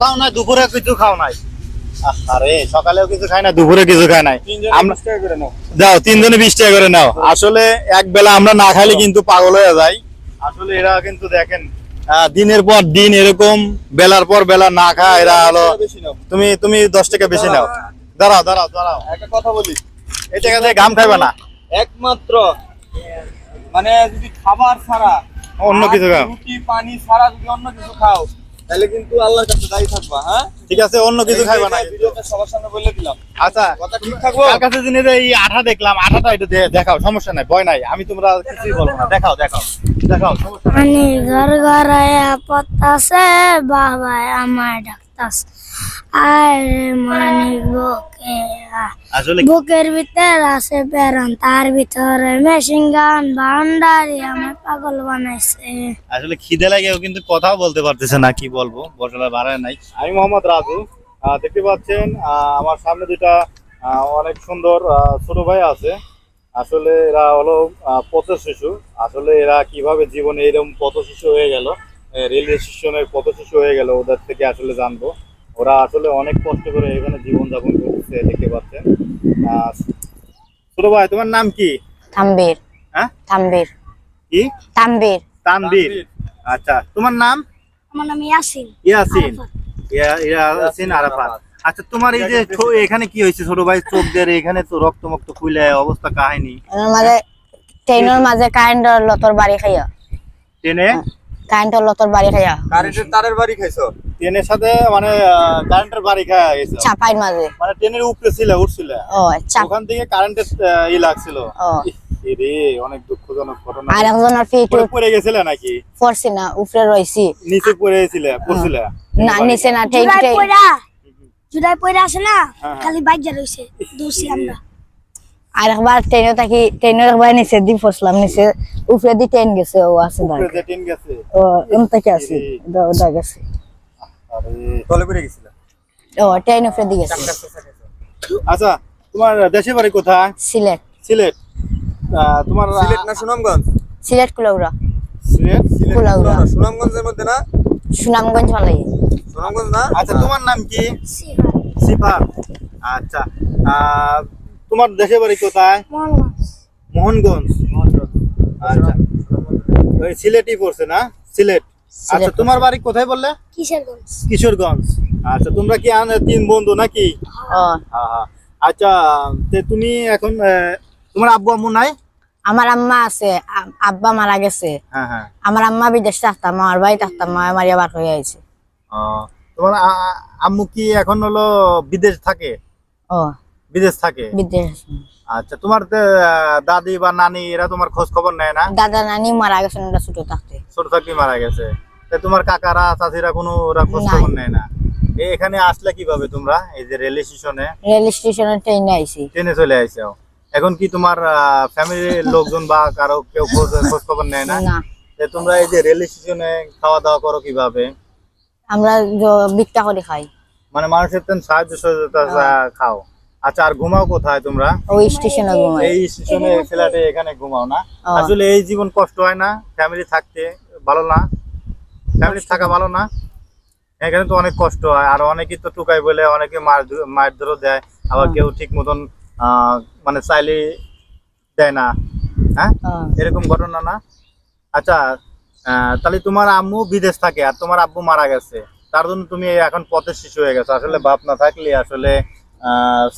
খাও নাই দুপুরে কিছু খাও নাই। আরে সকালেও কিছু খাই না দুপুরে কিছু খাই নাই। দাও তিনজনে বিশ টাকা করে নাও। আসলে এক বেলা আমরা না খাইলে কিন্তু পাগল হয়ে যাই আসলে এরা কিন্তু দেখেন দিনের পর দিন এরকম বেলার পর বেলা না খায় এরা হলো তুমি তুমি দশ টাকা বেশি নাও। দাঁড়াও দাঁড়াও দাঁড়াও। একটা কথা বলি। এই টাকা গাম খাইবে না। একমাত্র মানে যদি খাবার ছাড়া অন্য কিছু খাও। রুটি পানি ছাড়া যদি অন্য কিছু খাও তাহলে কিন্তু আল্লাহর কাছে দায়ী থাকবা হ্যাঁ? ঠিক আছে অন্য কিছু খাইবা না এই ভিডিওতে সবার সামনে বলে দিলাম। আচ্ছা কথা ঠিক থাকব? কার কাছে জিনিস এই আঠা দেখলাম আঠাটা এটা দেখাও সমস্যা নাই ভয় নাই আমি তোমরা কিছুই বলব না। দেখাও দেখাও দেখাও সমস্যা নাই। মানে ঘর ঘর পতাছে বাবা আমার ডাকতাস আর মানিক বুকে আসলে বুকের ভিতর আছে বেরন তার ভিতরে মেশিন গান ভান্ডারি আমার পাগল বানাইছে। আসলে খিদে লাগেও কিন্তু কথাও বলতে পারতেছে না কি বলব? বসলা বাড়ায় নাই। আমি মোহাম্মদ রাজু। আহ, দেখতে পাচ্ছেন আহ, আমার সামনে দুটা আহ, অনেক সুন্দর আহ, ছোট ভাই আছে। আসলে এরা হলো আহ, পথ শিশু আসলে এরা কীভাবে জীবনে এরকম পথ শিশু হয়ে গেল রেলওয়ে স্টেশনের পথ শিশু হয়ে গেল ওদের থেকে আসলে জানব। ওরা আসলে অনেক কষ্ট করে এখানে জীবন যাপন করছে দেখতে পাচ্ছেন। ছোট ভাই তোমার নাম কি? থাম্বির হ্যাঁ? থাম্বির কি? থাম্বির তানবীর আচ্ছা তোমার নাম? আমার নাম ইয়াসিন। ইয়াসিন। ইয়াসিন আরাফাত। আচ্ছা তোমার এই যে এখানে কি হয়েছে ছোট ভাই? চোখ দিয়ে এখানে তো রক্ত মক্ত খুলে অবস্থা কাহিনী। মাঝে ট্রেনের মাঝে কারেন্টের লতর বাড়ি খাইয়া। ট্রেনে? কারেন্টের লতর বাড়ি খাইয়া। কারেন্টের তারের বাড়ি খাইছো? ট্রেনের সাথে মানে কারেন্টের বাড়ি খায় গেছে চাপাইর মাঝে। মানে ট্রেনের উপরে ছিল উঠছিল। ও চাপ ওখান থেকে কারেন্টের ই লাগছিল। ও। রে অনেক দুঃখজনক ঘটনা। আর একজনের ফিট পরে পড়ে গেছিলে নাকি? পড়ছি না উপরে রয়েছি নিচে পড়ে গেছিলে পড়ছিলে? না নিচে না ঠেক জুলাই ঠেক জুলাই পয়রা আছে না? হ্যাঁ। খালি বাইজা রইছে। দোষী আমরা। আর একবার ট্রেনে থাকি ট্রেনের একবার নিচে দি পড়ছিলাম নিচে উপরে দি ট্রেন গেছে ও আছে ও এম থেকে আছে ওটা- গেছে। ও ট্রেন উপরে দি গেছে। আচ্ছা তোমার দেশের বাড়ি কোথায়? সিলেট। সিলেট। আহ, তোমার সিলেট না সুনামগঞ্জ? সিলেট কুলাউড়া। সিলেট? কুলাউড়া। সুনামগঞ্জের মধ্যে না? সুনামগঞ্জ মালাই। সুনামগঞ্জ না? আচ্ছা তোমার নাম কি? সিফাত। আচ্ছা আহ, তোমার দেশের বাড়ি কোথায়? মোহনগঞ্জ। আচ্ছা। ওই সিলেটই পড়ছে না? সিলেট। আচ্ছা তোমার বাড়ি কোথায় বললে? কিশোরগঞ্জ। কিশোরগঞ্জ। আচ্ছা তোমরা কি আন- তিন বন্ধু নাকি? ও হ্যাঁ, হ্যাঁ। আচ্ছা তুমি এখন আহ, তোমার আব্বু আম্মু নাই? আমার আম্মা আছে। আব্বা মারা গেছে। হ্যাঁ হ্যাঁ। আমার আম্মা বিদেশ থাকতাম আমার বাড়ি থাকতাম মা মারিয়া বার হয়ে আইছে তোমার আম্মু কি এখন হলো বিদেশ থাকে? ও। বিদেশ থাকে? বিদেশ। আচ্ছা তোমার দাদি বা নানি এরা তোমার খোঁজ খবর নেয় না? দাদা নানি মারা গেছেন ওরা ছোট থাকতে। ছোট থাকতে মারা গেছে। তোমার কাকারা চাচিরা কোনো ওরা খোঁজ খবর নেয় না? এখানে আসলে কীভাবে তোমরা? এই যে রেল স্টেশনে? রেল স্টেশনে ট্রেনে আইছি। ট্রেনে চলে আইছো। এখন কি তোমার ফ্যামিলির লোকজন বা কারও কেউ খোঁজ খোঁজ খবর নেয় না? তোমরা এই যে রেল স্টেশনে খাওয়া দাওয়া করো কীভাবে? আমরা ভিক্ষা করে খাই। মানে মানুষের তেন সাহায্য সহযোগিতা খাও। আচ্ছা আর ঘুমাও কোথায় তোমরা? ওই স্টেশনে ঘুমাই। এই স্টেশনে ফ্ল্যাটে এখানে ঘুমাও না। আসলে এই জীবন কষ্ট হয় না ফ্যামিলি থাকতে ভালো না। ফ্যামিলি থাকা ভালো না। এখানে তো অনেক কষ্ট হয় আর অনেকেই তো টুকাই বলে অনেকে মার মার ধরো দেয় আবার কেউ ঠিক মতন আহ, মানে চাইলে দেয় না। হ্যাঁ? এরকম ঘটনা না। আচ্ছা আহ, তাহলে তোমার আম্মু বিদেশ থাকে আর তোমার আব্বু মারা গেছে। তার জন্য তুমি এখন পথের শিশু হয়ে গেছো। আসলে বাপ না থাকলে আসলে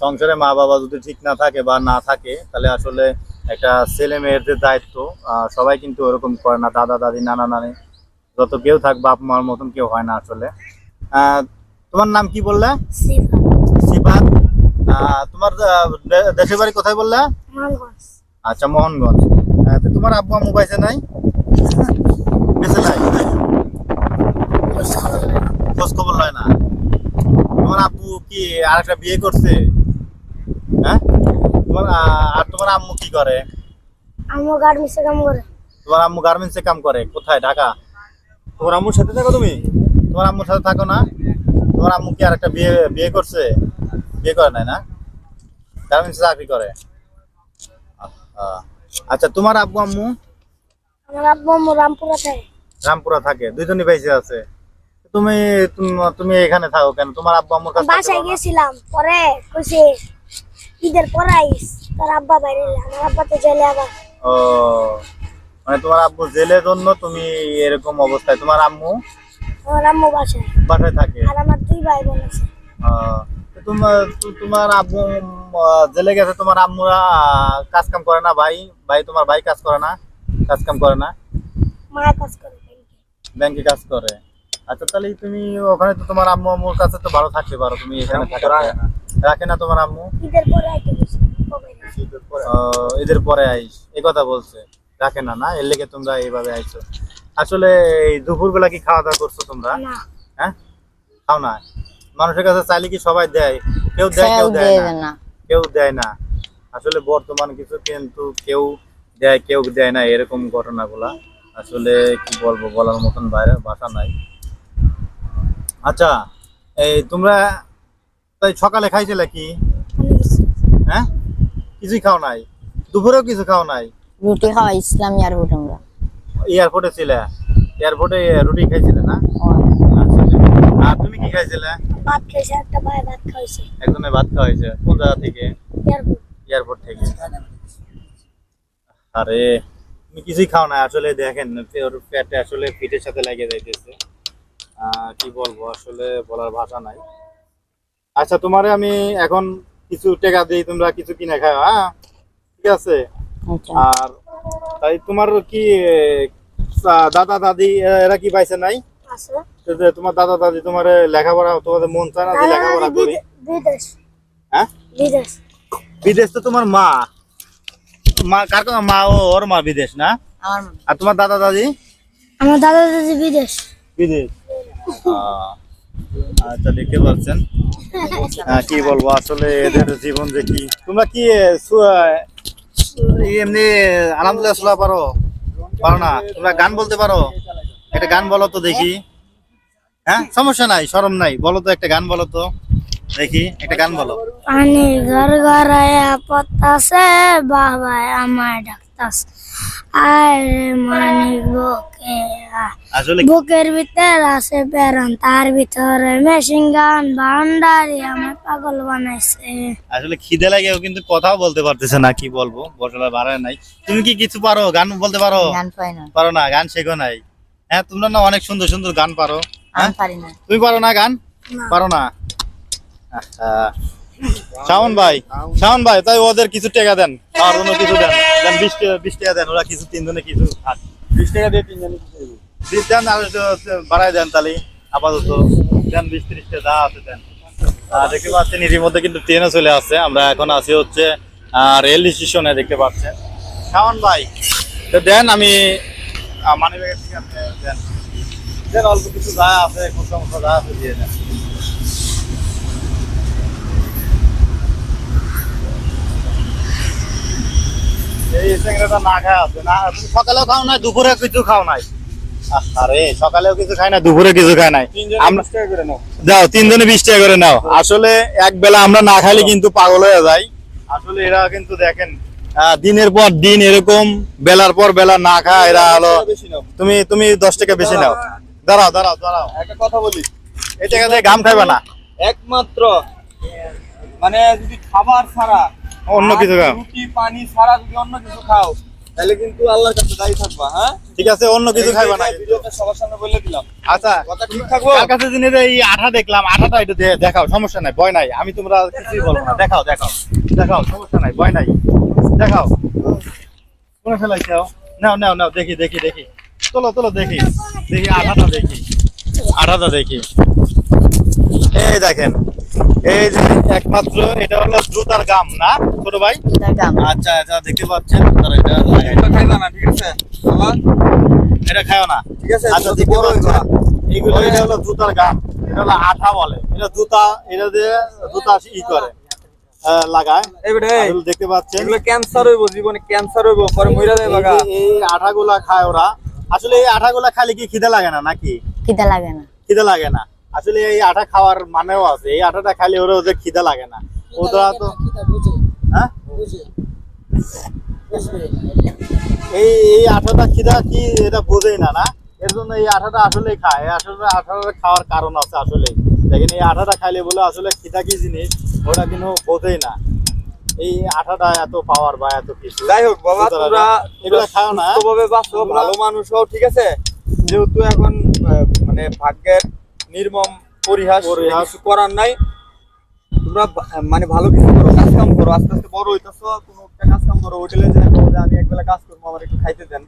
সংসারে মা বাবা যদি ঠিক না থাকে বা না থাকে তাহলে আসলে একটা ছেলে মেয়ের যে দায়িত্ব সবাই কিন্তু ওরকম করে না দাদা দাদি নানা নানি যত কেউ থাক বাপ মার মতন কেউ হয় না আসলে। তোমার নাম কি বললে? সিফাত তোমার দেশের বাড়ি কোথায় বললে? আচ্ছা মোহনগঞ্জ। তোমার আব্বু আম্মু পাইছে নাই? বেঁচে নাই? খোঁজ খবর কি আরেকটা বিয়ে করছে? হ্যাঁ? তোমার আর তোমার আম্মু কি করে? আমার গার্মেন্টসে কাম করে। তোমার আম্মু গার্মেন্টসে কাম করে। কোথায়? ঢাকা? তোমার আম্মুর সাথে থাকো তুমি? তোমার আম্মুর সাথে থাকো না? তোমার আম্মু কি আরেকটা বিয়ে বিয়ে করছে? বিয়ে করে নাই না? গার্মেন্টসে চাকরি করে? আচ্ছা তোমার আব্বু আম্মু? আমার আব্বু আম্মু রামপুরা থাকে রামপুরা থাকে। দুইজনই পাইছে আছে। তুমি তুম- এখানে থাকো কেন? তোমার আব্বা আম্মুর কাছে বাসায়? গেছিলাম পরে কইছে ঈদের পর আইস তোর আব্বা বাইরে আমার আব্বা তো জেলে আবার। ও মানে তোমার আব্বু জেলের জন্য তুমি এরকম অবস্থায় তোমার আম্মু? আমার আম্মু বাসায়। বাসায় থাকে? আর আমার দুই ভাই বোন আছে। তোমার তোমার আব্বু জেলে গেছে তোমার আম্মুরা কাজ কাম করে না ভাই? ভাই তোমার ভাই কাজ করে না? কাজ কাম করে না? মা কাজ করে। ব্যাংকে কাজ করে? আচ্ছা তাহলে তুমি ওখানে তো তোমার আম্মু আম্মুর কাছে তো ভালো থাকতে পারো তুমি এখানে থাকো রাখে না। তোমার আম্মু? ঈদের পরে আইস এই কথা বলছে। রাখে না না এর লেগে তোমরা এইভাবে আইছো। আসলে এই দুপুরবেলা কি খাওয়া দাওয়া করছ তোমরা? হ্যাঁ? খাও না। মানুষের কাছে চাইলে কি সবাই দেয়? কেউ দেয় কেউ দেয় না। না। কেউ দেয় না। আসলে বর্তমান কিছু কিন্তু কেউ দেয় কেউ দেয় না এরকম ঘটনাগুলা। আসলে কি বলব বলার মতন বাইরে ভাষা নাই। আচ্ছা এই তোমরা তাই সকালে খাইছিলে কি? হ্যাঁ? কিছুই খাও নাই? দুপুরেও কিছু খাও নাই? রুটি খাওয়া ইসলাম ইয়ার রুটি আমরা। এয়ারপোর্টে ছিলে? এয়ারপোর্টে রুটি খাইছিলে না? আচ্ছা আর তুমি কি খাইছিলে? ভাত খাইছে একটা ভাই ভাত খাইছে একজনের ভাত হয়েছে কোন জায়গা থেকে? এয়ারপোর্ট। এয়ারপোর্ট থেকে। আরে তুমি কিছুই খাও না আসলে দেখেন ওর পেটে আসলে পিঠের সাথে লেগে যাইতেছে। কি বলব আসলে বলার ভাষা নাই। আচ্ছা তোমারে আমি এখন কিছু টাকা দিই তোমরা কিছু কিনে খাও হ্যাঁ? ঠিক আছে? আচ্ছা। আর তাই তোমার কি দাদা দাদি এরা কি পাইছে নাই? আছে। তোমার দাদা দাদি তোমার লেখাপড়া তোমাদের মন চায় না যে লেখাপড়া করি। বিদেশ। হ্যাঁ? বিদেশ। বিদেশ তো তোমার মা। মা কার মা? ও ওর মা বিদেশ না? আর তোমার দাদা দাদি? আমার দাদা দাদি বিদেশ। বিদেশ। আচ্ছা দেখতে পাচ্ছেন। কি বলব আসলে এদের জীবন যে কি। তোমরা কি এমনি আলহামদুলিল্লাহ শোনা পারো? পারো না? তোমরা গান বলতে পারো? একটা গান বলো তো দেখি। হ্যাঁ? সমস্যা নাই শরম নাই। বলো তো একটা গান বলো তো। দেখি একটা গান বলো। পানি ঘর পতাছে বাবা আমার ডাক্তাস আর মানিক বুকে আসলে বুকের ভিতর আছে বেরন তার ভিতরে মেশিন গান ভান্ডারি আমার পাগল বানাইছে। আসলে খিদে লাগেও কিন্তু কথাও বলতে পারতেছে না কি বলব? বাড়ায় নাই। তুমি কি কিছু পারো? গান বলতে পারো? গান পাই না। পারো না গান শেখো নাই। হ্যাঁ তোমরা না অনেক সুন্দর সুন্দর গান পারো। হ্যাঁ? আমি পারি না। তুমি পারো না গান? পারো না। আহা। শাওন ভাই শাওন ভাই তাই ওদের কিছু টাকা দেন খাওয়ার জন্য কিছু দেন। বিশ টাকা বিশ টাকা দেন ওরা কিছু তিনজনে কিছু খাক বিশ টাকা দিয়ে তিনজনে বিশ দেন আর একটু দেন তাহলে আপাতত। দেন বিশ ত্রিশ টাকা যা আছে দেন। আর দেখতে পাচ্ছেন মধ্যে কিন্তু ট্রেনও চলে আসছে। আমরা এখন আছি হচ্ছে রেল স্টেশনে দেখতে পাচ্ছেন। শাওন ভাই তো দেন আমি মানি ব্যাগের থেকে আপনি দেন। দেন অল্প কিছু যা আছে খুচরা মুচরা যা আছে দিয়ে দেন। এই চেংড়াটা না খায় আছে। না তুমি সকালেও খাও নাই দুপুরে কিছু খাও নাই। আরে সকালেও কিছু খাই না দুপুরে কিছু খাই নাই। বিশ টাকা করে নাও। যাও তিনজনে বিশ টাকা করে নাও। আসলে এক বেলা আমরা না খাইলে কিন্তু পাগল হয়ে যাই আসলে এরা কিন্তু দেখেন দিনের পর দিন এরকম বেলার পর বেলা না খায় এরা হলো তুমি তুমি দশ টাকা বেশি নাও। দাঁড়াও দাঁড়াও দাঁড়াও। একটা কথা বলি। এই টাকা দিয়ে গাম খাইবে না। একমাত্র মানে যদি খাবার ছাড়া অন্য কিছু খাও। রুটি পানি ছাড়া যদি অন্য কিছু খাও তাহলে কিন্তু আল্লাহর কাছে দায়ী থাকবা হ্যাঁ? ঠিক আছে অন্য কিছু খাইবে না কিন্তু। সবার সামনে বলে দিলাম। আচ্ছা কথা ঠিক থাকব? কার কাছে জিনিস এই আঠা দেখলাম আঠাটা একটু দেখাও সমস্যা নাই ভয় নাই। আমি তোমরা কিছুই বলব না। দেখাও দেখাও দেখাও সমস্যা নাই ভয় নাই। দেখাও। কোনে ফেলাইছো নাও নাও নাও দেখি দেখি দেখি। চলো চলো দেখি। দেখি আঠাটা দেখি। আঠাটা দেখি। এই দেখেন এই যে একমাত্র এটা হলো জুতার গাম না? ছোট ভাই? আচ্ছা আচ্ছা দেখতে পাচ্ছেন তারা এটা। এটা খাইবা না ঠিক আছে? এটা খাও না? ঠিক আছে আচ্ছা বড় হইবা। এইগুলো এটা হলো জুতার গাম। এটা হলো আঠা বলে। এটা জুতা এটা দিয়ে জুতা ই করে। লাগায়। এই বেটা এই, এগুলো দেখতে পাচ্ছেন? এগুলো ক্যান্সার হইব জীবনে ক্যান্সার হইব পরে মইরা এই আঠাগুলা খায় ওরা। আসলে এই আঠাগুলা খাইলে কি খিদে লাগে না নাকি? খিদে লাগে না। খিদে লাগে না। আসলে এই আঠা খাওয়ার মানেও আছে। এই আঠাটা খাইলে ওরা ওদের খিদে লাগে না। ওরা তো হ্যাঁ? এই এই আঠাটা খিদা কি এটা বোঝেই না না? এর জন্য এই আঠাটা আসলে খায়। আসলে আঠাটা খাওয়ার কারণ আছে আসলে দেখেন এই আঠাটা খাইলে বলে আসলে খিদা কি জিনিস ওটা কিন্তু বোঝেই না। এই আঠাটা এত পাওয়ার বা এত কিছু। যাই হোক বাবা তোমরা এগুলা খাও না। ভালো মানুষ হও ঠিক আছে? যেহেতু এখন আহ, মানে ভাগ্যের নির্মম পরিহাস পরিহাস। কিছু করার নাই। তোমরা মানে ভালো কিছু করো কাজ কাম করো আস্তে আস্তে বড় হইতেছো কোনো একটা কাজ কাম করো হোটেলে যে বলো যে আমি একবেলা কাজ করব আমার একটু খাইতে দেন।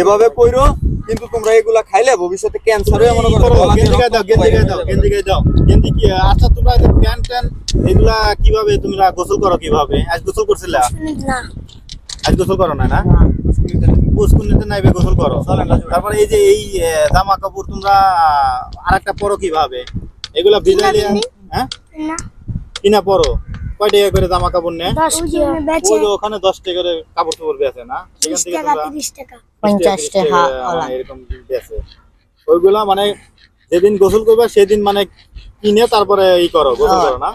এভাবে কইরো কিন্তু তোমরা এগুলা খাইলে ভবিষ্যতে ক্যান্সার হয়ে মনে করো গেন্দি গায়ে দাও গেন্দি বাইরে দাও। গেন্দি গায়ে দাও। গেন্দি কি আচ্ছা তোমরা এই প্যান ট্যান এগুলা কীভাবে তোমরা গোসল করো কীভাবে? আজ গোসল করছিলা? না। আজ গোসল করো না? না। গোসল নাইবে গোসল করো। তারপরে এই যে এই জামা কাপড় তোমরা আরেকটা পরো কীভাবে? এগুলা ভিজাইলে হ্যাঁ? কিনা। পরো। কয় টাকা করে জামা কাপড় নেয় ওখানে দশ টাকা করে কাপড় চোপড় না? সেখান থেকে তোমরা পঞ্চাশ টাকা টাকা মানে। এরকম ওইগুলা মানে যেদিন গোসল করবে সেদিন মানে কিনে তারপরে ই করো গোসল করো না?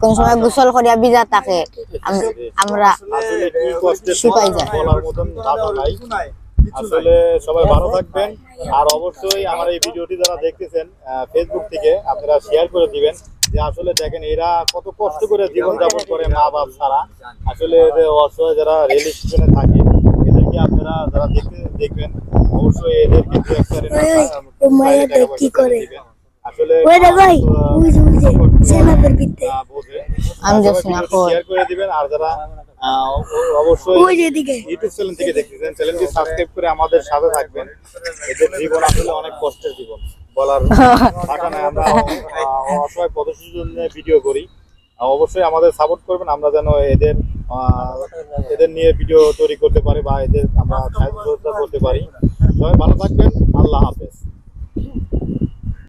কোন সময় গোসল করিয়া ভিজা থাকে আমরা আসলে শুকাই যায়। বলার মতন নাই আসলে সবাই ভালো থাকবেন। আর অবশ্যই আমার এই ভিডিওটি যারা দেখতেছেন ফেসবুক থেকে আপনারা শেয়ার করে দিবেন যে আসলে দেখেন এরা কত কষ্ট করে জীবন যাপন করে মা বাপ ছাড়া। আসলে এদের অসহায় যারা রেল স্টেশনে থাকে এদেরকে আপনারা যারা দেখতে দেখবেন অবশ্যই এদেরকে দু একটা ভাই আমি যাচ্ছি না, শেয়ার করে দিবেন আর যারা আহ, অবশ্যই ইউটিউব চ্যানেল থেকে দেখতেছেন চ্যানেলটি সাবস্ক্রাইব করে আমাদের সাথে থাকবেন। এদের জীবন আসলে অনেক কষ্টের জীবন বলার ভাষা নাই। আমরা আহ, অসহায় পদশীর জন্য ভিডিও করি। অবশ্যই আমাদের সাপোর্ট করবেন আমরা যেন এদের আহ, এদের নিয়ে ভিডিও তৈরি করতে পারি বা এদের আমরা সাহায্য করতে পারি। সবাই ভালো থাকবেন আল্লাহ হাফেজ।